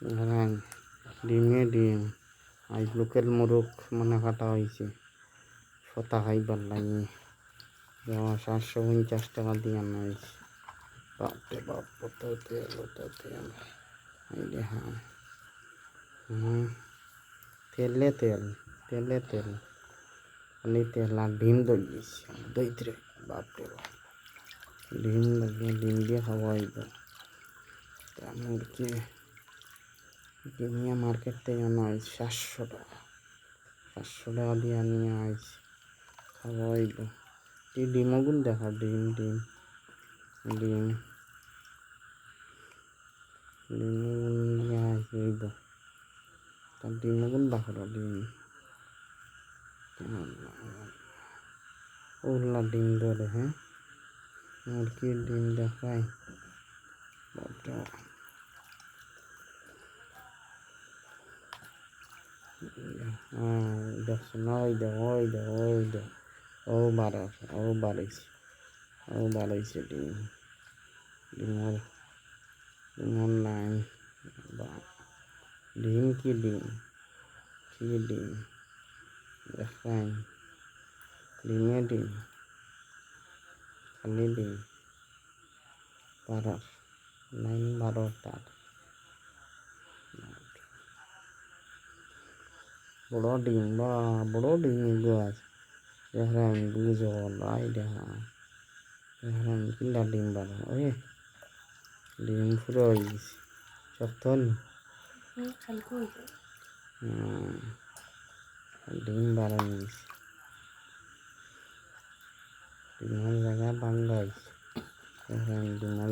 দেখেন ডিমে ডিম। আজ লোকেল মোরগ মানে কাটা হয়েছে সতা খাইবার লাগে। যেমন সাতশো পঞ্চাশ টাকা দিয়ে আনা হয়েছে বাপরে বাপ, কত তেল কত তেল। হ্যাঁ। হুম তেলে তেল তেলে তেল। খালি তেল আর ডিম দই দইতে বাপরে বাপ। ডিম লাগিয়ে ডিম দিয়ে খাওয়া হইব। মুরগি কিনিয়া মার্কেট থেকে আনা হয়েছে সাতশো টাকা। সাতশো টাকা দিয়ে নিয়ে আইছি খাওয়া হইব এই ডিমগুলো দেখা, ডিম ডিম ডিম। ডিমগুলো তার ডিমগুলো দেখো ডিম। ওগুলা ডিম ধরে হ্যাঁ? মুরগির ডিম দেখায়। বাপরে Jackson oydu oydu oydu. O barış o barış. O barış değil. Dinler. Dinler lain. Din ki din. Ki din. Yakan. Dinnya din. Kali din. Barış. Lain barış tak. বড় ডিম বা বড় ডিম এগুলো আছে দেখলাম বুঝো লাই দেখা দেখলাম কিলা ডিম বাড়া ওই ডিম পুরো হয়ে গেছে শক্ত নি খালি কই যায় হুম, ডিম বাড়া নিয়েছে ডিমের জায়গা বাংলা হয়েছে দেখলাম ডিমের